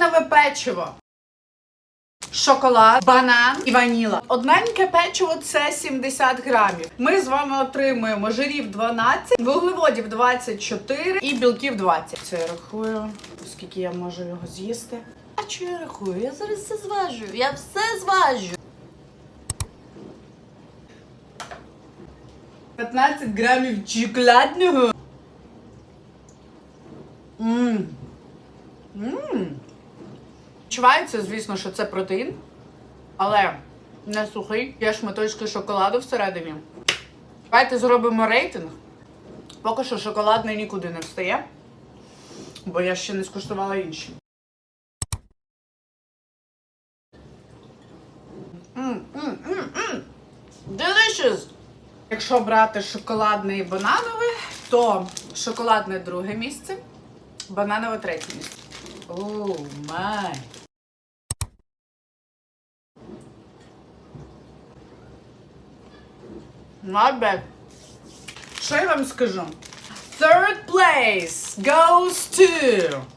Протеїнове печиво. Шоколад, банан і ваніла. Одненьке печиво це 70 грамів. Ми з вами отримуємо жирів 12, вуглеводів 24 і білків 20. Це я рахую, скільки я можу його з'їсти. А що я рахую? Я зараз все зважу. Я все зважу. 15 грамів шоколадного. Мм. Мм. Відчувається, звісно, що це протеїн, але не сухий. Є шматочки шоколаду всередині. Давайте зробимо рейтинг. Поки що шоколадний нікуди не встає, бо я ще не скуштувала інші. Delicious! Якщо брати шоколадне і бананове, то шоколадне друге місце, бананове третє місце. Оу, май. Not bad. Що я вам скажу? Third place goes to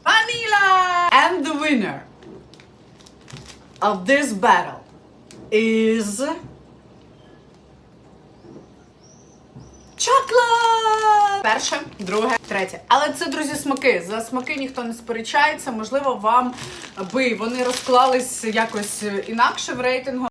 Vanilla! And the winner of this battle is Chocolate! Перше, друге, третє. Але це, друзі, смаки. За смаки ніхто не сперечається. Можливо, вам би вони розклались якось інакше в рейтингу.